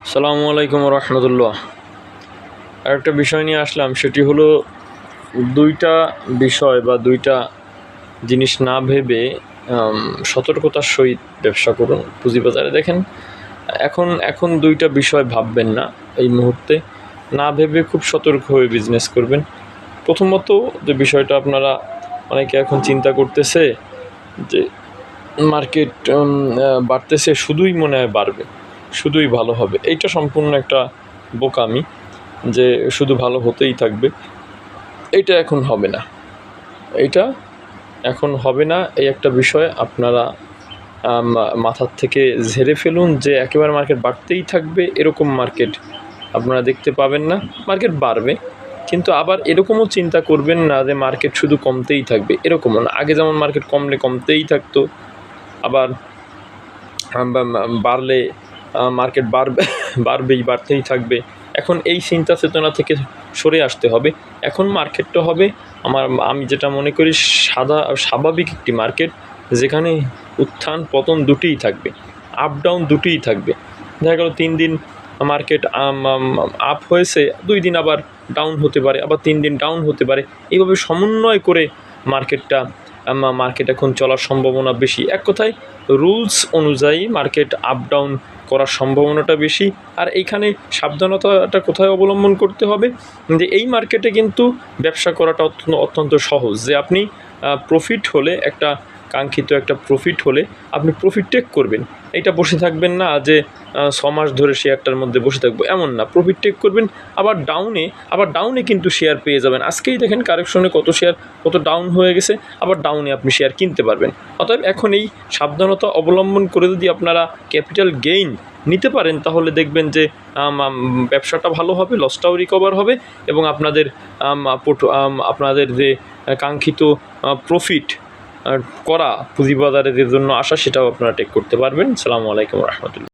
সালামু আলাইকুম রহমতুল্লাহ। আর একটা বিষয় নিয়ে আসলাম, সেটি হলো দুইটা বিষয় বা দুইটা জিনিস না ভেবে সতর্কতার সহিত ব্যবসা করুন পুঁজিবাজারে। দেখেন, এখন এখন দুইটা বিষয় ভাববেন না এই মুহূর্তে। না ভেবে খুব সতর্ক হয়ে বিজনেস করবেন। প্রথমত যে বিষয়টা আপনারা অনেকে এখন চিন্তা করতেছে যে মার্কেট বাড়তেছে, শুধুই মনে হয় বাড়বে। শুধুই ভালো হবে। এইটা সম্পূর্ণ একটা বোকামি যে শুধু ভালো হতেই থাকবে। এইটা এখন হবে না। এইটা এখন হবে না। এই একটা বিষয় আপনারা মাথার থেকে ঝেড়ে ফেলুন যে একেবারে মার্কেট বাড়তেই থাকবে। এরকম মার্কেট আপনারা দেখতে পাবেন না। মার্কেট বাড়বে। কিন্তু আবার এরকমও চিন্তা করবেন না যে মার্কেট শুধু কমতেই থাকবে। এরকমও না। আগে যেমন মার্কেট কমলে কমতেই থাকতো, আবার বাড়লে মার্কেট বাড়বে বাড়বেই, বাড়তেই থাকবে। এখন এই চিন্তা চেতনা থেকে সরে আসতে হবে। এখন মার্কেটটা হবে আমার, আমি যেটা মনে করি সাদা, স্বাভাবিক একটি মার্কেট যেখানে উত্থান পতন দুটিই থাকবে আপ ডাউন দুটিই থাকবে। দেখা গেল তিন দিন মার্কেট আপ হয়েছে, দুই দিন আবার ডাউন হতে পারে, আবার তিন দিন ডাউন হতে পারে। এইভাবে সমন্বয় করে মার্কেটটা মার্কেট এখন চলার সম্ভাবনা বেশি। এক কথায়, রুলস অনুযায়ী মার্কেট আপ ডাউন করার সম্ভাবনাটা বেশি। আর এইখানে সাবধানতাটা কোথায় অবলম্বন করতে হবে? যে এই মার্কেটে কিন্তু ব্যবসা করাটা অত্যন্ত অত্যন্ত সহজ। যে আপনি প্রফিট হলে একটা কাঙ্ক্ষিত একটা প্রফিট হলে আপনি প্রফিট টেক করবেন। এটা বসে থাকবেন না যে ছ মাস ধরে শেয়ারটার মধ্যে বসে থাকব, এমন না। প্রফিট টেক করবেন, আবার ডাউনে আবার ডাউনে কিন্তু শেয়ার পেয়ে যাবেন। আজকেই দেখেন কারেকশনে কত শেয়ার কত ডাউন হয়ে গেছে, আবার ডাউনে আপনি শেয়ার কিনতে পারবেন। অতএব এখন এই সাবধানতা অবলম্বন করে যদি আপনারা ক্যাপিটাল গেইন নিতে পারেন, তাহলে দেখবেন যে ব্যবসাটা ভালো হবে লসটাও রিকভার হবে এবং আপনাদের আপনাদের যে কাঙ্ক্ষিত প্রফিট করা পুঁজিবাজারের জন্য আসা সেটাও আপনারা টেক করতে পারবেন। সালামু আলাইকুম রহমতুল্লাহ।